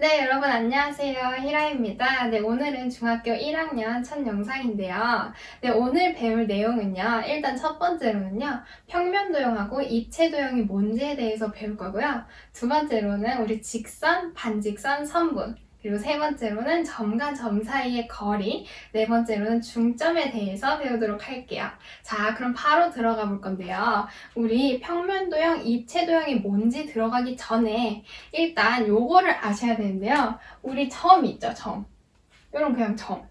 네, 여러분 안녕하세요. 히라입니다. 네, 오늘은 중학교 1학년 첫 영상인데요. 네, 오늘 배울 내용은요. 일단 첫 번째로는요. 평면 도형하고 입체 도형이 뭔지에 대해서 배울 거고요. 두 번째로는 우리 직선, 반직선, 선분. 그리고 세 번째로는 점과 점 사이의 거리, 네 번째로는 중점에 대해서 배우도록 할게요. 자, 그럼 바로 들어가 볼 건데요. 우리 평면도형, 입체도형이 뭔지 들어가기 전에 일단 요거를 아셔야 되는데요. 우리 점 있죠, 점. 이런 그냥 점.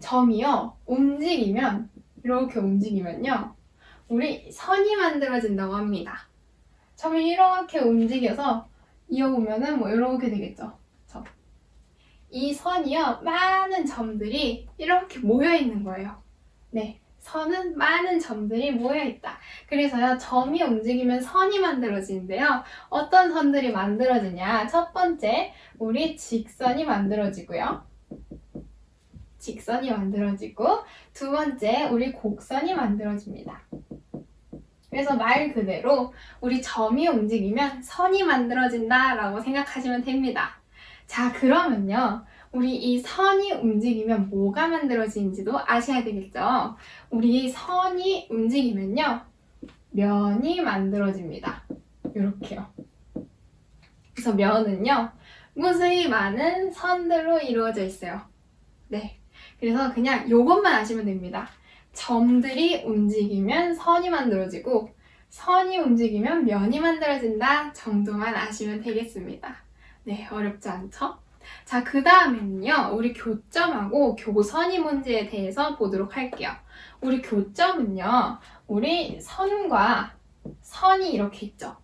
점이요, 움직이면, 이렇게 움직이면요, 우리 선이 만들어진다고 합니다. 점이 이렇게 움직여서 이어보면은 뭐 이렇게 되겠죠. 점. 이 선이요, 많은 점들이 이렇게 모여 있는 거예요. 네. 선은 많은 점들이 모여 있다. 그래서요, 점이 움직이면 선이 만들어지는데요. 어떤 선들이 만들어지냐? 첫 번째, 우리 직선이 만들어지고요. 직선이 만들어지고, 두 번째, 우리 곡선이 만들어집니다. 그래서 말 그대로 우리 점이 움직이면 선이 만들어진다라고 생각하시면 됩니다. 자, 그러면요. 우리 이 선이 움직이면 뭐가 만들어지는지도 아셔야 되겠죠? 우리 선이 움직이면요. 면이 만들어집니다. 이렇게요. 그래서 면은요. 무수히 많은 선들로 이루어져 있어요. 네. 그래서 그냥 이것만 아시면 됩니다. 점들이 움직이면 선이 만들어지고 선이 움직이면 면이 만들어진다 정도만 아시면 되겠습니다. 네, 어렵지 않죠? 자, 그 다음에는요, 우리 교점하고 교선이 뭔지에 대해서 보도록 할게요. 우리 교점은요, 우리 선과 선이 이렇게 있죠.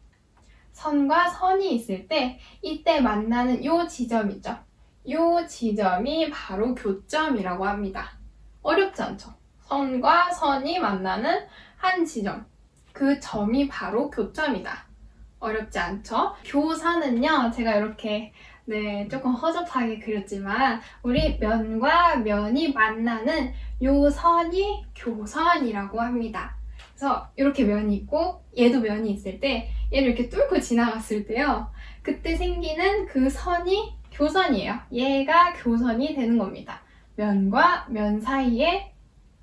선과 선이 있을 때, 이때 만나는 요 지점 있죠. 요 지점이 바로 교점이라고 합니다. 어렵지 않죠? 선과 선이 만나는 한 지점. 그 점이 바로 교점이다. 어렵지 않죠? 교선은요, 제가 이렇게 네, 조금 허접하게 그렸지만 우리 면과 면이 만나는 요 선이 교선이라고 합니다. 그래서 이렇게 면이 있고 얘도 면이 있을 때 얘를 이렇게 뚫고 지나갔을 때요. 그때 생기는 그 선이 교선이에요. 얘가 교선이 되는 겁니다. 면과 면 사이의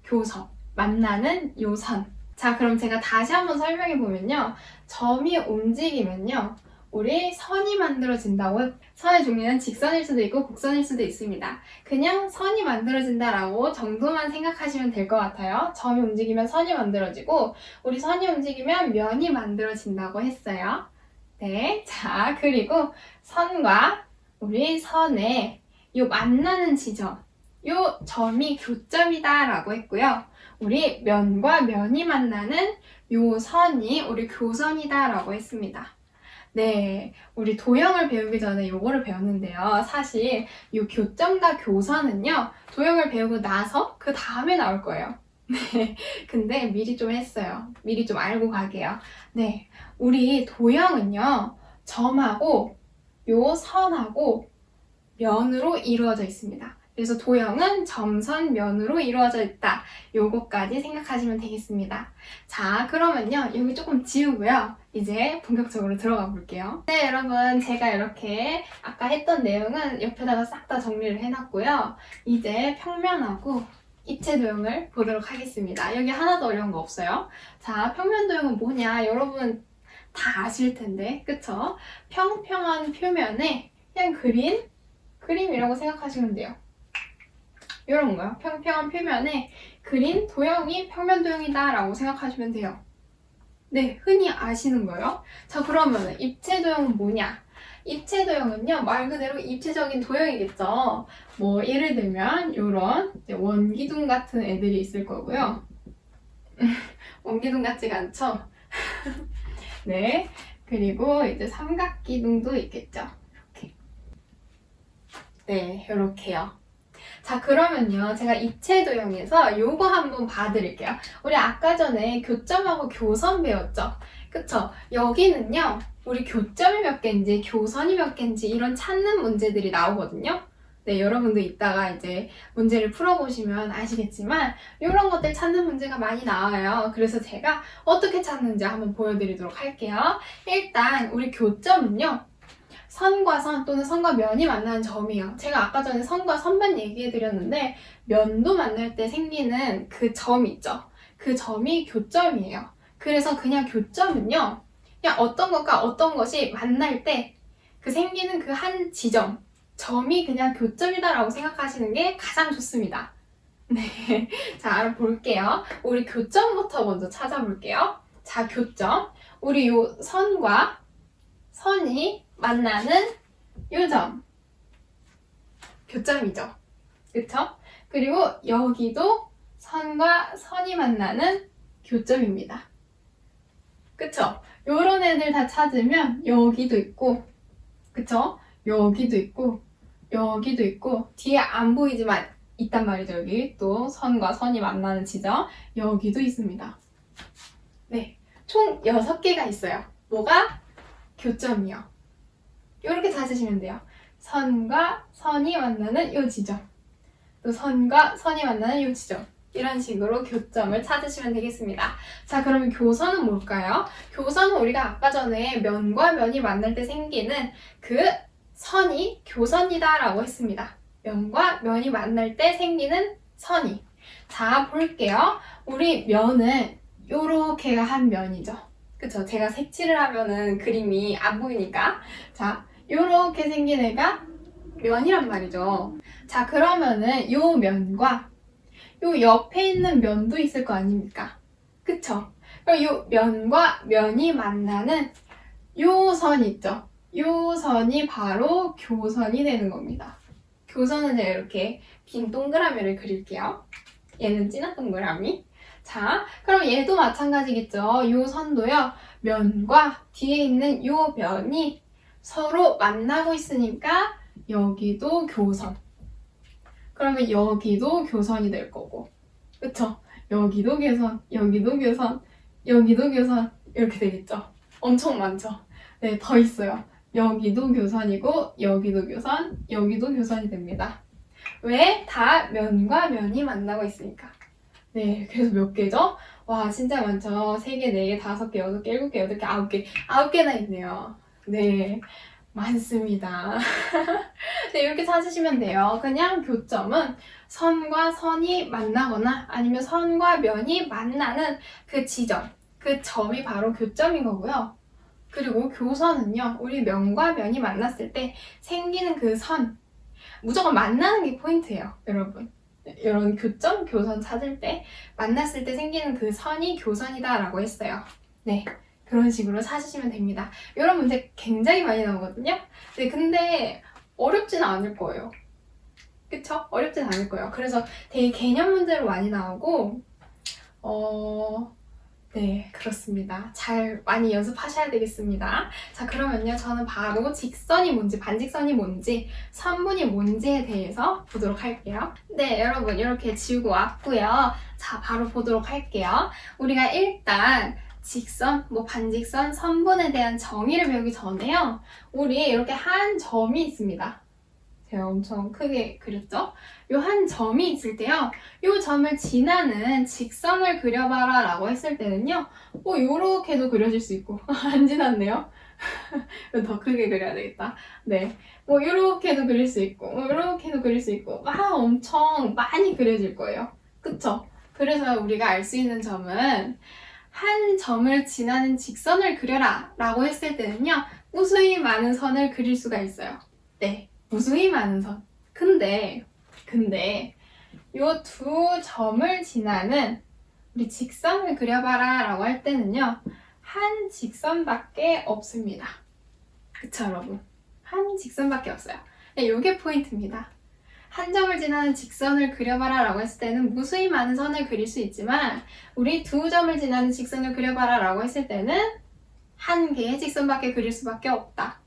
교선, 만나는 요 선. 자, 그럼 제가 다시 한번 설명해 보면요. 점이 움직이면요. 우리 선이 만들어진다고 선의 종류는 직선일 수도 있고 곡선일 수도 있습니다. 그냥 선이 만들어진다라고 정도만 생각하시면 될 것 같아요. 점이 움직이면 선이 만들어지고 우리 선이 움직이면 면이 만들어진다고 했어요. 네, 자 그리고 선과 우리 선의 요 만나는 지점 요 점이 교점이다라고 했고요. 우리 면과 면이 만나는 요 선이 우리 교선이다 라고 했습니다. 네, 우리 도형을 배우기 전에 요거를 배웠는데요. 사실 이 교점과 교선은요, 도형을 배우고 나서 그 다음에 나올 거예요. 네, 근데 미리 좀 했어요. 미리 좀 알고 가게요. 네, 우리 도형은요, 점하고 요 선하고 면으로 이루어져 있습니다. 그래서 도형은 점선 면으로 이루어져 있다. 요거까지 생각하시면 되겠습니다. 자, 그러면요. 여기 조금 지우고요. 이제 본격적으로 들어가 볼게요. 네, 여러분. 제가 이렇게 아까 했던 내용은 옆에다가 싹 다 정리를 해놨고요. 이제 평면하고 입체 도형을 보도록 하겠습니다. 여기 하나도 어려운 거 없어요. 자, 평면 도형은 뭐냐? 여러분 다 아실 텐데, 그쵸? 평평한 표면에 그냥 그린 그림이라고 생각하시면 돼요. 이런 거요. 평평한 표면에 그린 도형이 평면 도형이다 라고 생각하시면 돼요. 네, 흔히 아시는 거예요. 자, 그러면 입체 도형은 뭐냐? 입체 도형은요, 말 그대로 입체적인 도형이겠죠. 뭐, 예를 들면, 요런 원기둥 같은 애들이 있을 거고요. 원기둥 같지가 않죠? 네. 그리고 이제 삼각기둥도 있겠죠. 이렇게. 네, 이렇게요. 자, 그러면요. 제가 입체 도형에서 요거 한번 봐드릴게요. 우리 아까 전에 교점하고 교선 배웠죠? 그쵸? 여기는요. 우리 교점이 몇 개인지 교선이 몇 개인지 이런 찾는 문제들이 나오거든요. 네, 여러분도 이따가 이제 문제를 풀어보시면 아시겠지만 이런 것들 찾는 문제가 많이 나와요. 그래서 제가 어떻게 찾는지 한번 보여드리도록 할게요. 일단 우리 교점은요. 선과 선 또는 선과 면이 만나는 점이에요. 제가 아까 전에 선과 선만 얘기해 드렸는데 면도 만날 때 생기는 그 점 있죠. 그 점이 교점이에요. 그래서 그냥 교점은요. 그냥 어떤 것과 어떤 것이 만날 때 그 생기는 그 한 지점, 점이 그냥 교점이다라고 생각하시는 게 가장 좋습니다. 네. 자, 알아볼게요. 우리 교점부터 먼저 찾아볼게요. 자, 교점. 우리 요 선과 선이 만나는 요 점. 교점이죠. 그쵸? 그리고 여기도 선과 선이 만나는 교점입니다. 그쵸? 요런 애들 다 찾으면 여기도 있고, 그쵸? 여기도 있고, 여기도 있고, 뒤에 안 보이지만 있단 말이죠. 여기 또 선과 선이 만나는 지점, 여기도 있습니다. 네. 총 6개가 있어요. 뭐가? 교점이요. 이렇게 찾으시면 돼요. 선과 선이 만나는 이 지점. 또 선과 선이 만나는 이 지점. 이런 식으로 교점을 찾으시면 되겠습니다. 자, 그러면 교선은 뭘까요? 교선은 우리가 아까 전에 면과 면이 만날 때 생기는 그 선이 교선이다라고 했습니다. 면과 면이 만날 때 생기는 선이. 자, 볼게요. 우리 면은 요렇게가 한 면이죠. 그쵸? 제가 색칠을 하면은 그림이 안 보이니까. 자, 요렇게 생긴 애가 면이란 말이죠. 자, 그러면은 요 면과 요 옆에 있는 면도 있을 거 아닙니까? 그쵸? 그럼 요 면과 면이 만나는 요선 있죠? 요 선이 바로 교선이 되는 겁니다. 교선은 제가 이렇게 빈 동그라미를 그릴게요. 얘는 진한 동그라미. 자, 그럼 얘도 마찬가지겠죠. 요 선도요. 면과 뒤에 있는 요 면이 서로 만나고 있으니까 여기도 교선. 그러면 여기도 교선이 될 거고. 그쵸? 여기도 교선, 여기도 교선, 여기도 교선. 이렇게 되겠죠? 엄청 많죠? 네, 더 있어요. 여기도 교선이고, 여기도 교선, 여기도 교선이 됩니다. 왜? 다 면과 면이 만나고 있으니까. 네, 그래서 몇 개죠? 와, 진짜 많죠? 3개, 4개, 5개, 6개, 7개, 8개, 9개. 9개나 있네요. 네, 많습니다. 네, 이렇게 찾으시면 돼요. 그냥 교점은 선과 선이 만나거나 아니면 선과 면이 만나는 그 지점, 그 점이 바로 교점인 거고요. 그리고 교선은요, 우리 면과 면이 만났을 때 생기는 그 선, 무조건 만나는 게 포인트예요, 여러분. 이런 교점, 교선 찾을 때 만났을 때 생기는 그 선이 교선이다라고 했어요. 네. 그런 식으로 찾으시면 됩니다. 이런 문제 굉장히 많이 나오거든요. 네, 근데 어렵진 않을 거예요. 그쵸? 어렵진 않을 거예요. 그래서 되게 개념 문제로 많이 나오고, 어, 네, 그렇습니다. 잘 많이 연습하셔야 되겠습니다. 자, 그러면요. 저는 바로 직선이 뭔지, 반직선이 뭔지, 선분이 뭔지에 대해서 보도록 할게요. 네, 여러분, 이렇게 지우고 왔고요. 자, 바로 보도록 할게요. 우리가 일단 직선, 뭐 반직선, 선분에 대한 정의를 배우기 전에요. 우리 이렇게 한 점이 있습니다. 제가 엄청 크게 그렸죠? 요 한 점이 있을 때요. 요 점을 지나는 직선을 그려봐라 라고 했을 때는요. 뭐 요렇게도 그려질 수 있고 안 지났네요. 더 크게 그려야 되겠다. 네. 뭐 요렇게도 그릴 수 있고 뭐 요렇게도 그릴 수 있고 막 엄청 많이 그려질 거예요. 그쵸? 그래서 우리가 알 수 있는 점은 한 점을 지나는 직선을 그려라 라고 했을 때는요. 무수히 많은 선을 그릴 수가 있어요. 네. 무수히 많은 선. 근데, 근데, 요 두 점을 지나는 우리 직선을 그려봐라 라고 할 때는요. 한 직선밖에 없습니다. 그쵸, 여러분? 한 직선밖에 없어요. 네, 요게 포인트입니다. 한 점을 지나는 직선을 그려봐라 라고 했을 때는 무수히 많은 선을 그릴 수 있지만 우리 두 점을 지나는 직선을 그려봐라 라고 했을 때는 한 개의 직선밖에 그릴 수밖에 없다.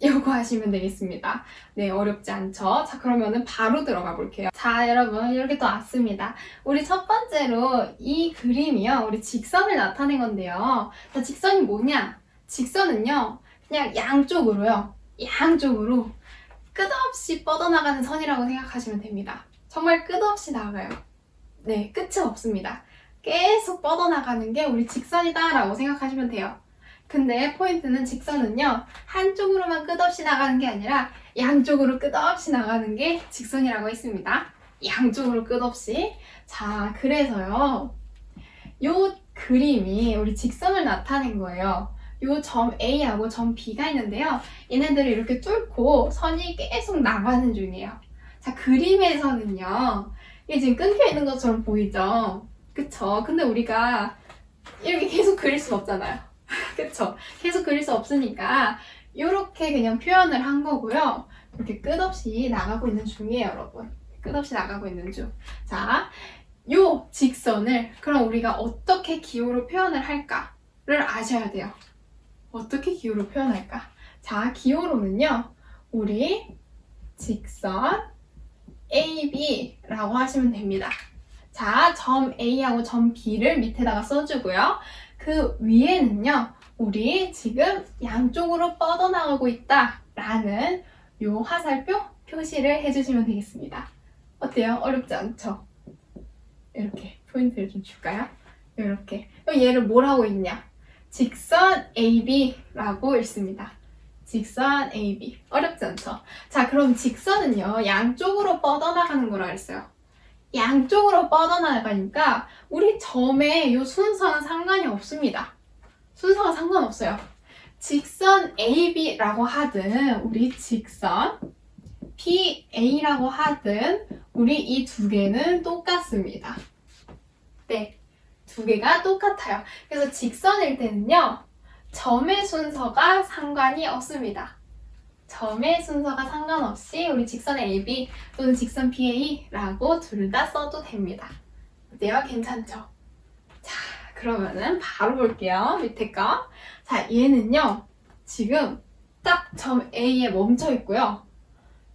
요거 하시면 되겠습니다. 네, 어렵지 않죠? 자, 그러면은 바로 들어가 볼게요. 자, 여러분, 이렇게 또 왔습니다. 우리 첫 번째로 이 그림이요. 우리 직선을 나타낸 건데요. 자, 직선이 뭐냐? 직선은요, 그냥 양쪽으로요. 양쪽으로 끝없이 뻗어나가는 선이라고 생각하시면 됩니다. 정말 끝없이 나가요. 네, 끝이 없습니다. 계속 뻗어나가는 게 우리 직선이다라고 생각하시면 돼요. 근데 포인트는 직선은요, 한쪽으로만 끝없이 나가는 게 아니라 양쪽으로 끝없이 나가는 게 직선이라고 했습니다. 양쪽으로 끝없이. 자, 그래서요, 요 그림이 우리 직선을 나타낸 거예요. 요점 A하고 점 B가 있는데요. 얘네들을 이렇게 뚫고 선이 계속 나가는 중이에요. 자, 그림에서는요, 이게 지금 끊겨 있는 것처럼 보이죠? 그쵸? 근데 우리가 이렇게 계속 그릴 순 없잖아요. 그쵸? 계속 그릴 수 없으니까 이렇게 그냥 표현을 한 거고요. 이렇게 끝없이 나가고 있는 중이에요, 여러분. 끝없이 나가고 있는 중. 자, 요 직선을 그럼 우리가 어떻게 기호로 표현을 할까를 아셔야 돼요. 어떻게 기호로 표현할까? 자, 기호로는요. 우리 직선 AB라고 하시면 됩니다. 자, 점 A하고 점 B를 밑에다가 써주고요. 그 위에는요, 우리 지금 양쪽으로 뻗어나가고 있다라는 요 화살표 표시를 해주시면 되겠습니다. 어때요? 어렵지 않죠? 이렇게 포인트를 좀 줄까요? 이렇게. 얘를 뭘 하고 있냐? 직선 AB라고 읽습니다. 직선 AB. 어렵지 않죠? 자, 그럼 직선은요, 양쪽으로 뻗어나가는 거라 했어요. 양쪽으로 뻗어나가니까 우리 점의 이 순서는 상관이 없습니다. 순서가 상관없어요. 직선 AB라고 하든 우리 직선 PA라고 하든 우리 이 두 개는 똑같습니다. 네, 두 개가 똑같아요. 그래서 직선일 때는요, 점의 순서가 상관이 없습니다. 점의 순서가 상관없이 우리 직선 AB 또는 직선 BA라고 둘 다 써도 됩니다. 어때요? 괜찮죠? 자, 그러면은 바로 볼게요. 밑에 거. 자, 얘는요, 지금 딱 점 A에 멈춰 있고요.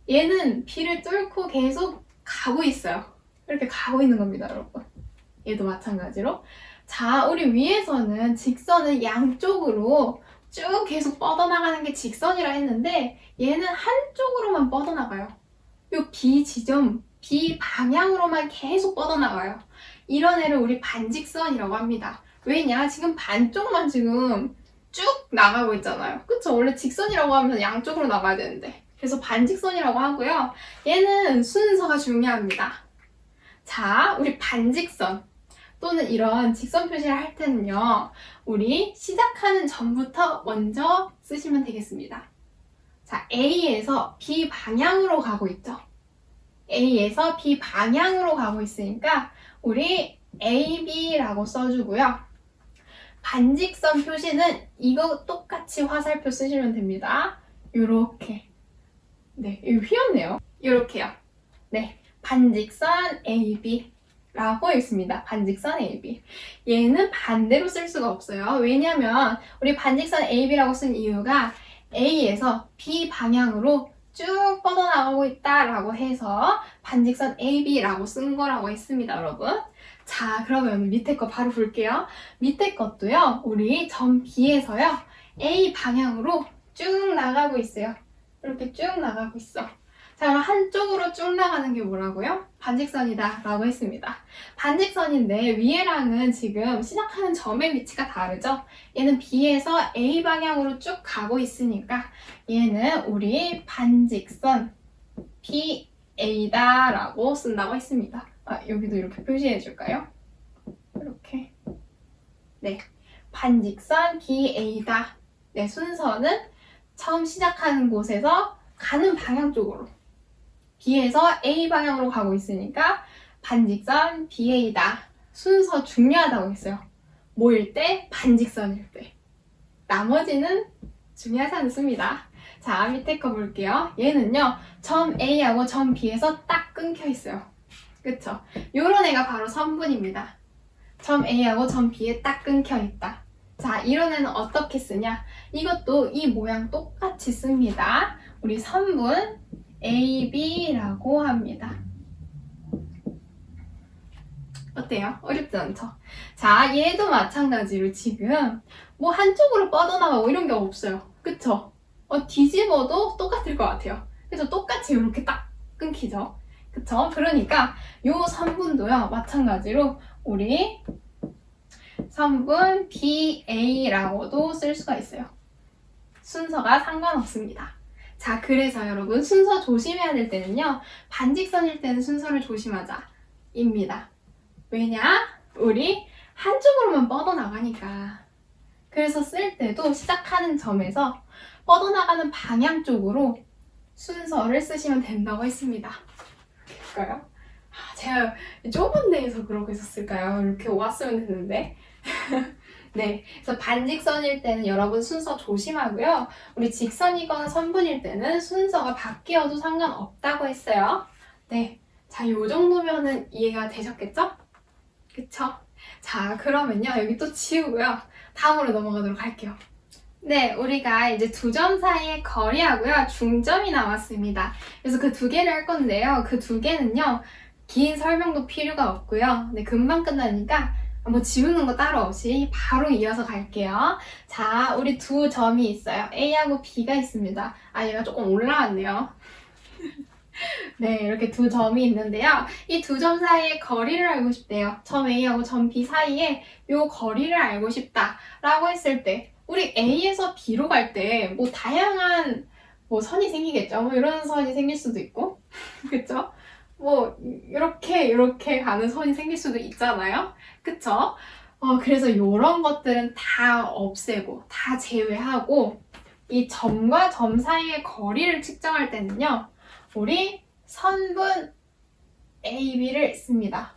얘는 B를 뚫고 계속 가고 있어요. 이렇게 가고 있는 겁니다, 여러분. 얘도 마찬가지로. 자, 우리 위에서는 직선은 양쪽으로 쭉 계속 뻗어나가는 게 직선이라 했는데 얘는 한쪽으로만 뻗어나가요. 요 B 지점, B 방향으로만 계속 뻗어나가요. 이런 애를 우리 반직선이라고 합니다. 왜냐? 지금 반쪽만 지금 쭉 나가고 있잖아요. 그쵸? 원래 직선이라고 하면 양쪽으로 나가야 되는데. 그래서 반직선이라고 하고요. 얘는 순서가 중요합니다. 자, 우리 반직선 또는 이런 직선 표시를 할 때는요. 우리 시작하는 전부터 먼저 쓰시면 되겠습니다. 자, A에서 B 방향으로 가고 있죠. A에서 B 방향으로 가고 있으니까 우리 AB라고 써주고요. 반직선 표시는 이거 똑같이 화살표 쓰시면 됩니다. 요렇게. 네, 이거 휘었네요. 요렇게요. 네, 반직선 AB. 라고 있습니다. 반직선 AB. 얘는 반대로 쓸 수가 없어요. 왜냐면 우리 반직선 AB라고 쓴 이유가 A에서 B 방향으로 쭉 뻗어나가고 있다라고 해서 반직선 AB라고 쓴 거라고 했습니다, 여러분. 자, 그러면 밑에 거 바로 볼게요. 밑에 것도요, 우리 점 B에서요, A 방향으로 쭉 나가고 있어요. 이렇게 쭉 나가고 있어. 자, 그럼 한쪽으로 쭉 나가는 게 뭐라고요? 반직선이다 라고 했습니다. 반직선인데 위에랑은 지금 시작하는 점의 위치가 다르죠? 얘는 B에서 A 방향으로 쭉 가고 있으니까 얘는 우리 반직선 BA다 라고 쓴다고 했습니다. 아, 여기도 이렇게 표시해 줄까요? 이렇게. 네. 반직선 BA다. 네, 순서는 처음 시작하는 곳에서 가는 방향 쪽으로 B에서 A 방향으로 가고 있으니까 반직선 BA다. 순서 중요하다고 했어요. 뭐일 때? 반직선일 때. 나머지는 중요하지 않습니다. 자, 밑에 거 볼게요. 얘는요, 점 A하고 점 B에서 딱 끊겨 있어요. 그쵸? 요런 애가 바로 선분입니다. 점 A하고 점 B에 딱 끊겨 있다. 자, 이런 애는 어떻게 쓰냐? 이것도 이 모양 똑같이 씁니다. 우리 선분 AB라고 합니다. 어때요? 어렵지 않죠? 자, 얘도 마찬가지로 지금 뭐 한쪽으로 뻗어나가고 이런 게 없어요. 그쵸? 어, 뒤집어도 똑같을 것 같아요. 그래서 똑같이 이렇게 딱 끊기죠. 그쵸? 그러니까 요 선분도요, 마찬가지로 우리 선분 BA라고도 쓸 수가 있어요. 순서가 상관없습니다. 자, 그래서 여러분 순서 조심해야 될 때는요. 반직선일 때는 순서를 조심하자. 입니다. 왜냐? 우리 한쪽으로만 뻗어나가니까. 그래서 쓸 때도 시작하는 점에서 뻗어나가는 방향 쪽으로 순서를 쓰시면 된다고 했습니다. 될까요? 아, 제가 좁은 데에서 그러고 있었을까요? 이렇게 왔으면 됐는데. 네, 그래서 반직선일 때는 여러분 순서 조심하고요. 우리 직선이거나 선분일 때는 순서가 바뀌어도 상관없다고 했어요. 네, 자, 요 정도면은 이해가 되셨겠죠? 그쵸? 자, 그러면요. 여기 또 지우고요. 다음으로 넘어가도록 할게요. 네, 우리가 이제 두 점 사이의 거리하고요. 중점이 나왔습니다. 그래서 그 두 개를 할 건데요. 그 두 개는요. 긴 설명도 필요가 없고요. 네, 금방 끝나니까 뭐 지우는 거 따로 없이 바로 이어서 갈게요. 자, 우리 두 점이 있어요. A하고 B가 있습니다. 아, 얘가 조금 올라왔네요. 네, 이렇게 두 점이 있는데요. 이 두 점 사이의 거리를 알고 싶대요. 점 A하고 점 B 사이에 요 거리를 알고 싶다라고 했을 때 우리 A에서 B로 갈 때 뭐 다양한 뭐 선이 생기겠죠. 뭐 이런 선이 생길 수도 있고, 그쵸? 뭐 이렇게 이렇게 가는 선이 생길 수도 있잖아요. 그쵸? 어, 그래서 이런 것들은 다 없애고 다 제외하고 이 점과 점 사이의 거리를 측정할 때는요. 우리 선분 AB를 씁니다.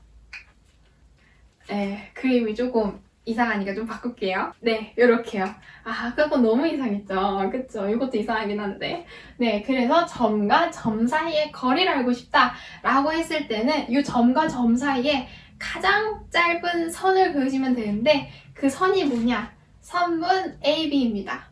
네, 그림이 조금 이상하니까 좀 바꿀게요. 네, 요렇게요. 아, 아까 건 너무 이상했죠? 그쵸? 이것도 이상하긴 한데. 네, 그래서 점과 점 사이의 거리를 알고 싶다라고 했을 때는 이 점과 점 사이에 가장 짧은 선을 그으시면 되는데 그 선이 뭐냐? 선분 AB입니다.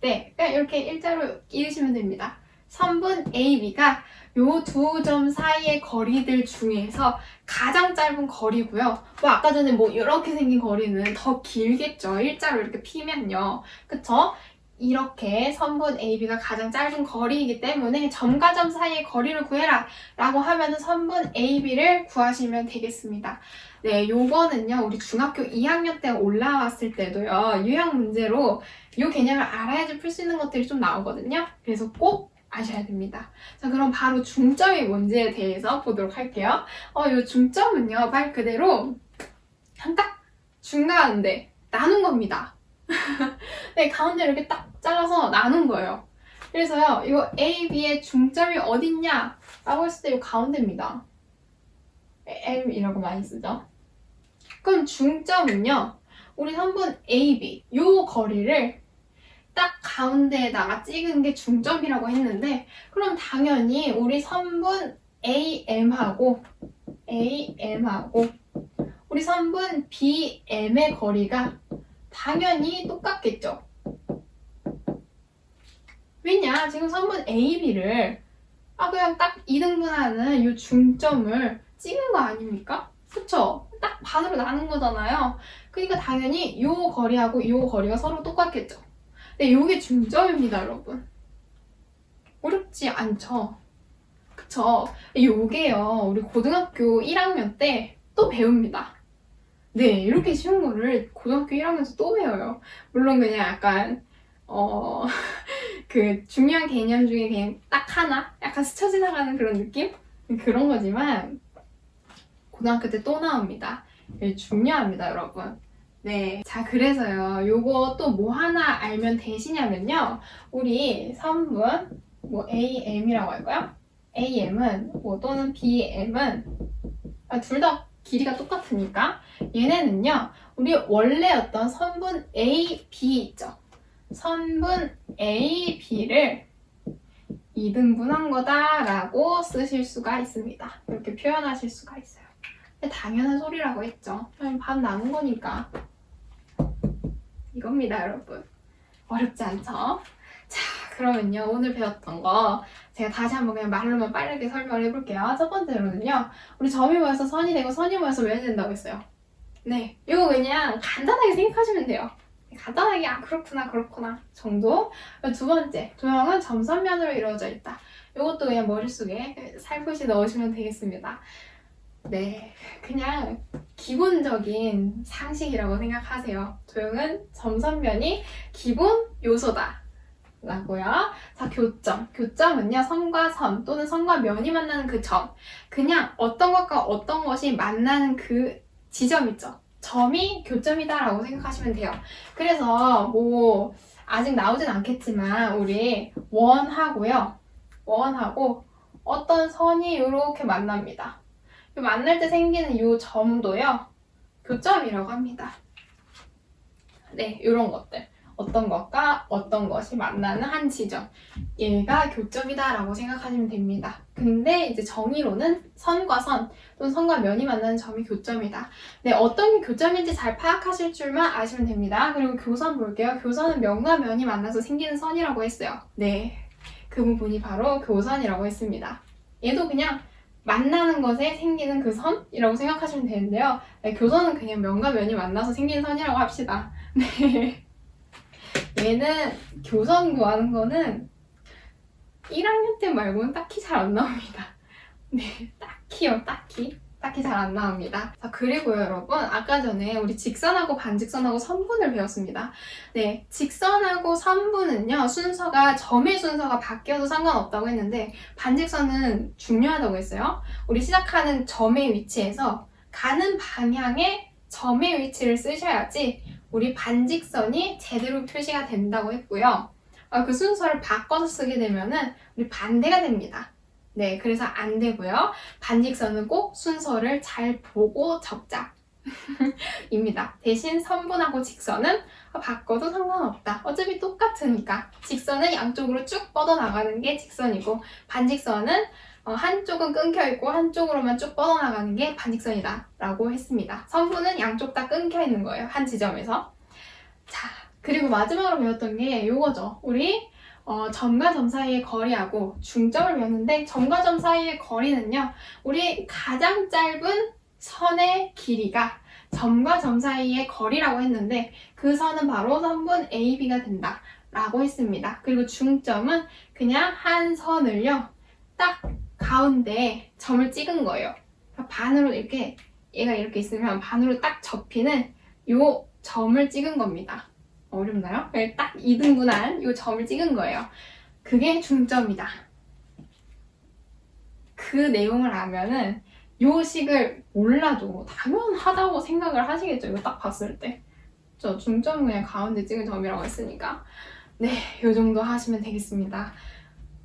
네, 그냥 이렇게 일자로 끼우시면 됩니다. 선분 AB가 요 두 점 사이의 거리들 중에서 가장 짧은 거리고요. 뭐 아까 전에 뭐 이렇게 생긴 거리는 더 길겠죠. 일자로 이렇게 피면요. 그쵸? 이렇게 선분 AB가 가장 짧은 거리이기 때문에 점과 점 사이의 거리를 구해라 라고 하면은 선분 AB를 구하시면 되겠습니다. 네, 요거는요, 우리 중학교 2학년 때 올라왔을 때도요, 유형 문제로 요 개념을 알아야지 풀 수 있는 것들이 좀 나오거든요. 그래서 꼭 아셔야 됩니다. 자, 그럼 바로 중점이 뭔지에 대해서 보도록 할게요. 어, 요 중점은요, 말 그대로 한딱 중간인데 나눈 겁니다. 네, 가운데 이렇게 딱 잘라서 나눈 거예요. 그래서요, 이거 A, B의 중점이 어딨냐? 라고 했을 때 이 가운데입니다. M이라고 많이 쓰죠. 그럼 중점은요, 우리 선분 A, B, 요 거리를 딱 가운데에다가 찍은 게 중점이라고 했는데, 그럼 당연히 우리 선분 AM하고, AM하고, 우리 선분 BM의 거리가 당연히 똑같겠죠. 왜냐? 지금 선분 AB를 아 그냥 딱 2등분하는 이 중점을 찍은 거 아닙니까? 그쵸? 딱 반으로 나눈 거잖아요. 그러니까 당연히 이 거리하고 이 거리가 서로 똑같겠죠. 근데 이게 중점입니다, 여러분. 어렵지 않죠? 그쵸? 요게요, 우리 고등학교 1학년 때 또 배웁니다. 네, 이렇게 쉬운 거를 고등학교 1학년에서 또 배워요. 물론 그냥 약간, 어, 그 중요한 개념 중에 그냥 딱 하나? 약간 스쳐 지나가는 그런 느낌? 그런 거지만, 고등학교 때 또 나옵니다. 중요합니다, 여러분. 네. 자, 그래서요, 요거 또 뭐 하나 알면 되시냐면요. 우리 선분, 뭐 AM이라고 할까요? AM은, 뭐 또는 BM은, 아, 둘 다 길이가 똑같으니까 얘네는요. 우리 원래 어떤 선분 A, B 있죠? 선분 A, B를 2등분한 거다라고 쓰실 수가 있습니다. 이렇게 표현하실 수가 있어요. 당연한 소리라고 했죠. 반 나눈 거니까 이겁니다 여러분 어렵지 않죠? 자 그러면요 오늘 배웠던 거 제가 다시 한번 그냥 말로만 빠르게 설명을 해볼게요. 첫 번째로는요, 우리 점이 모여서 선이 되고 선이 모여서 면이 된다고 했어요. 네, 이거 그냥 간단하게 생각하시면 돼요. 간단하게 아 그렇구나 그렇구나 정도. 두 번째, 도형은 점선면으로 이루어져 있다. 이것도 그냥 머릿속에 살포시 넣으시면 되겠습니다. 네, 그냥 기본적인 상식이라고 생각하세요. 조형은 점선면이 기본 요소다. 라고요. 자, 교점. 교점은요, 선과 선 또는 선과 면이 만나는 그 점. 그냥 어떤 것과 어떤 것이 만나는 그 지점 있죠. 점이 교점이다라고 생각하시면 돼요. 그래서 뭐, 아직 나오진 않겠지만, 우리 원하고요. 원하고 어떤 선이 이렇게 만납니다. 이 만날 때 생기는 이 점도요, 교점이라고 합니다. 네, 이런 것들. 어떤 것과 어떤 것이 만나는 한 지점. 얘가 교점이다라고 생각하시면 됩니다. 근데 이제 정의로는 선과 선 또는 선과 면이 만나는 점이 교점이다. 네, 어떤 게 교점인지 잘 파악하실 줄만 아시면 됩니다. 그리고 교선 볼게요. 교선은 면과 면이 만나서 생기는 선이라고 했어요. 네, 그 부분이 바로 교선이라고 했습니다. 얘도 그냥 만나는 것에 생기는 그 선이라고 생각하시면 되는데요. 네, 교선은 그냥 면과 면이 만나서 생기는 선이라고 합시다. 네. 얘는 교선 구하는 거는 1학년 때 말고는 딱히 잘 안 나옵니다. 네, 딱히요, 딱히. 딱히 잘 안 나옵니다. 자, 그리고요, 여러분. 아까 전에 우리 직선하고 반직선하고 선분을 배웠습니다. 네, 직선하고 선분은요, 순서가, 점의 순서가 바뀌어도 상관없다고 했는데, 반직선은 중요하다고 했어요. 우리 시작하는 점의 위치에서 가는 방향에 점의 위치를 쓰셔야지 우리 반직선이 제대로 표시가 된다고 했고요. 어, 그 순서를 바꿔서 쓰게 되면은 우리 반대가 됩니다. 네, 그래서 안 되고요. 반직선은 꼭 순서를 잘 보고 적자. 입니다. 대신 선분하고 직선은 바꿔도 상관없다. 어차피 똑같으니까. 직선은 양쪽으로 쭉 뻗어나가는 게 직선이고, 반직선은 어, 한쪽은 끊겨 있고 한쪽으로만 쭉 뻗어나가는 게 반직선이다. 라고 했습니다. 선분은 양쪽 다 끊겨 있는 거예요. 한 지점에서. 자, 그리고 마지막으로 배웠던 게 요거죠. 우리 어, 점과 점 사이의 거리하고 중점을 배웠는데 점과 점 사이의 거리는요. 우리 가장 짧은 선의 길이가 점과 점 사이의 거리라고 했는데 그 선은 바로 선분 AB가 된다. 라고 했습니다. 그리고 중점은 그냥 한 선을요. 딱 가운데 점을 찍은 거예요. 그러니까 반으로 이렇게 얘가 이렇게 있으면 반으로 딱 접히는 요 점을 찍은 겁니다. 어렵나요? 네, 딱 2등분한 요 점을 찍은 거예요. 그게 중점이다. 그 내용을 알면은 요 식을 몰라도 당연하다고 생각을 하시겠죠. 이거 딱 봤을 때. 저 중점은 그냥 가운데 찍은 점이라고 했으니까. 네, 요 정도 하시면 되겠습니다.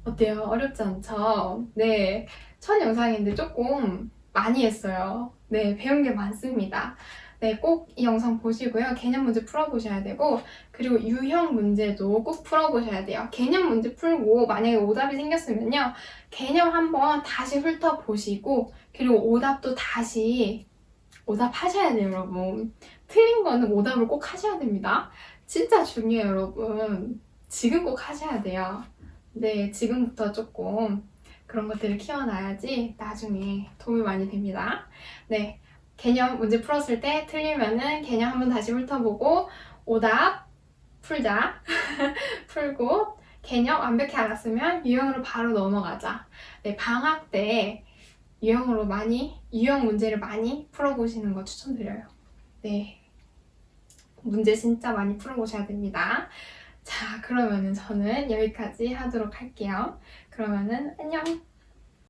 어때요? 어렵지 않죠? 네, 첫 영상인데 조금 많이 했어요. 네, 배운 게 많습니다. 네, 꼭 이 영상 보시고요. 개념 문제 풀어보셔야 되고, 그리고 유형 문제도 꼭 풀어보셔야 돼요. 개념 문제 풀고, 만약에 오답이 생겼으면요. 개념 한번 다시 훑어보시고, 그리고 오답도 다시 오답하셔야 돼요, 여러분. 틀린 거는 오답을 꼭 하셔야 됩니다. 진짜 중요해요, 여러분. 지금 꼭 하셔야 돼요. 네, 지금부터 조금 그런 것들을 키워놔야지 나중에 도움이 많이 됩니다. 네, 개념 문제 풀었을 때 틀리면은 개념 한번 다시 훑어보고 오답 풀자. 풀고 개념 완벽히 알았으면 유형으로 바로 넘어가자. 네, 방학 때 유형으로 많이 유형 문제를 많이 풀어보시는 거 추천드려요. 네. 문제 진짜 많이 풀어보셔야 됩니다. 자, 그러면은 저는 여기까지 하도록 할게요. 그러면은 안녕!